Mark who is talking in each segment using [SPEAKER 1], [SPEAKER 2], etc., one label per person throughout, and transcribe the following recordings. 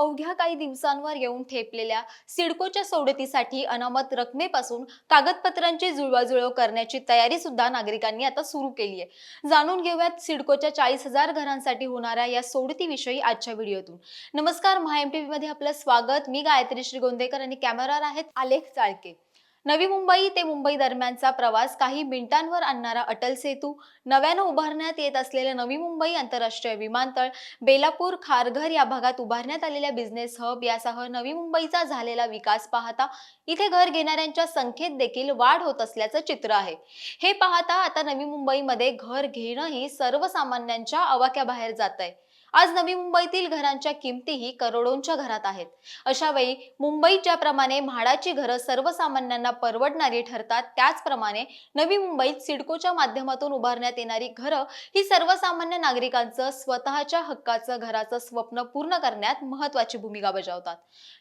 [SPEAKER 1] अवघ्या काही दिवसांवर येऊन ठेपलेल्या सिडकोच्या सोडतीसाठी अनामत रकमेपासून कागदपत्रांची जुळवाजुळव करण्याची तयारी सुद्धा नागरिकांनी आता सुरू केली आहे. जाणून घेऊयात सिडकोच्या चाळीस हजार घरांसाठी होणाऱ्या या सोडतीविषयी आजच्या व्हिडिओतून. नमस्कार महा एममध्ये आपलं स्वागत. मी गायत्री श्रीगोंदेकर आणि कॅमेरावर आहेत आलेख चाळके. नवी मुंबई ते मुंबई दरम्यानचा प्रवास काही मिनिटांवर आणणारा अटल सेतू नव्यानं उभारण्यात येत असलेलं नवी मुंबई आंतरराष्ट्रीय विमानतळ बेलापूर खारघर या भागात उभारण्यात आलेल्या बिझनेस हब यासह नवी मुंबईचा झालेला विकास पाहता इथे घर घेणाऱ्यांच्या संख्येत देखील वाढ होत असल्याचं चित्र आहे. हे पाहता आता नवी मुंबईमध्ये घर घेणंही सर्वसामान्यांच्या आवाक्याबाहेर जात आहे आज नवी मुंबईतील घरांच्या किमतीही करोडोंच्या घरात आहेत. अशा वेळी मुंबईत ज्याप्रमाणे म्हाडाची घरं सर्वसामान्यांना परवडणारी ठरतात त्याचप्रमाणे नवी मुंबईत सिडकोच्या माध्यमातून उभारण्यात येणारी घरं ही सर्वसामान्य नागरिकांचं स्वतःच्या हक्काचं घराचं स्वप्न पूर्ण करण्यात महत्वाची भूमिका बजावतात.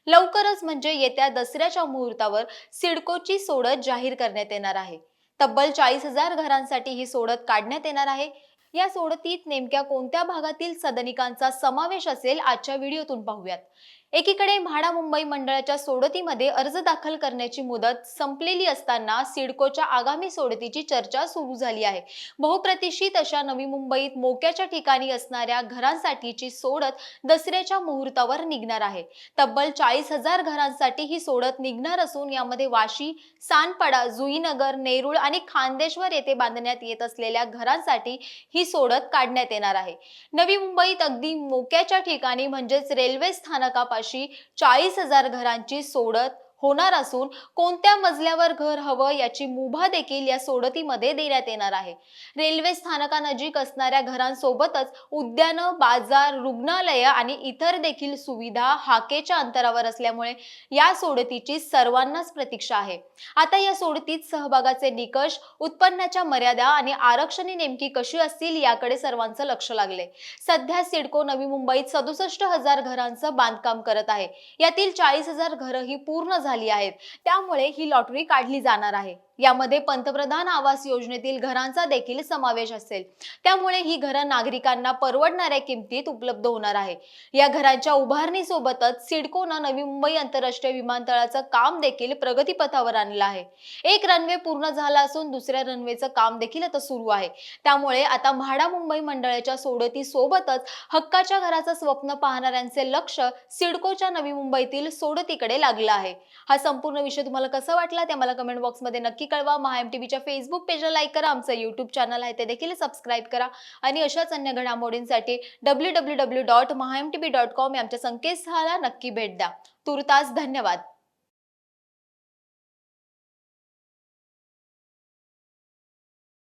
[SPEAKER 1] लवकरच म्हणजे येत्या दसऱ्याच्या मुहूर्तावर सिडकोची सोडत जाहीर करण्यात येणार आहे. तब्बल चाळीस हजार घरांसाठी ही सोडत काढण्यात येणार आहे. या सोडतीत नेमक्या कोणत्या भागातील सदनिकांचा समावेश असेल आजच्या व्हिडिओतून पाहूयात. एकीकडे म्हाडा मुंबई मंडळाच्या सोडतीमध्ये अर्ज दाखल करण्याची मुदत संपलेली असताना सिडकोच्या आगामी सोडतीची चर्चा सुरू झाली आहे. बहुप्रतिष्ठित अशा नवी मुंबईत मोक्याच्या ठिकाणी असणाऱ्या घरांसाठीची सोडत दसऱ्याच्या मुहूर्तावर निघणार आहे. तब्बल चाळीस हजार घरांसाठी ही सोडत निघणार असून यामध्ये वाशी सानपाडा जुईनगर नेरुळ आणि खांदेश्वर येथे बांधण्यात येत असलेल्या घरांसाठी ही सोडत काढण्यात येणार आहे. नवी मुंबईत अगदी मोक्याच्या ठिकाणी म्हणजेच रेल्वे स्थानकापाशी चाळीस हजार घरांची सोडत होणार असून कोणत्या मजल्यावर घर हवं याची मुभा देखील या सोडतीमध्ये देण्यात येणार आहे. रेल्वे स्थानकानजीक असणाऱ्या घरांसोबतच उद्यानं बाजार रुग्णालय आणि इतर देखील सुविधा हाकेच्या अंतरावर असल्यामुळे या सोडतीची सर्वांनाच प्रतीक्षा आहे. आता या सोडतीत सहभागाचे निकष उत्पन्नाच्या मर्यादा आणि आरक्षणे नेमकी कशी असतील याकडे सर्वांचं लक्ष लागले. सध्या सिडको नवी मुंबईत सदुसष्ट हजार घरांचं बांधकाम करत आहे. यातील चाळीस हजार घरं ही पूर्ण झाली आहेत. त्यामुळे ही लॉटरी काढली जाणार आहे. यामध्ये पंतप्रधान आवास योजनेतील घरांचा देखील समावेश असेल. त्यामुळे ही घरं नागरिकांना परवडणाऱ्या किमतीत उपलब्ध होणार आहे. या घरांच्या उभारणीसोबतच सिडकोनं नवी मुंबई आंतरराष्ट्रीय विमानतळाचं काम देखील प्रगतीपथावर आणलं आहे. एक रनवे पूर्ण झाला असून दुसऱ्या रनवेचं काम देखील आता सुरू आहे. त्यामुळे आता म्हाडा मुंबई मंडळाच्या सोडती सोबतच हक्काच्या घराचं स्वप्न पाहणाऱ्यांचे लक्ष सिडकोच्या नवी मुंबईतील सोडतीकडे लागलं आहे. हा संपूर्ण विषय तुम्हाला कसा वाटला ते मला कमेंट बॉक्समध्ये नक्की कळवा. महा एम टीव्हीच्या फेसबुक पेजला लाईक करा. आमचं यूट्यूब चॅनल आहे ते देखील सबस्क्राईब करा. आणि अशाच अन्य घडामोडींसाठी W W W dot Maha M T B dot com या आमच्या संकेतस्थळाला नक्की भेट द्या. तुर्तास धन्यवाद.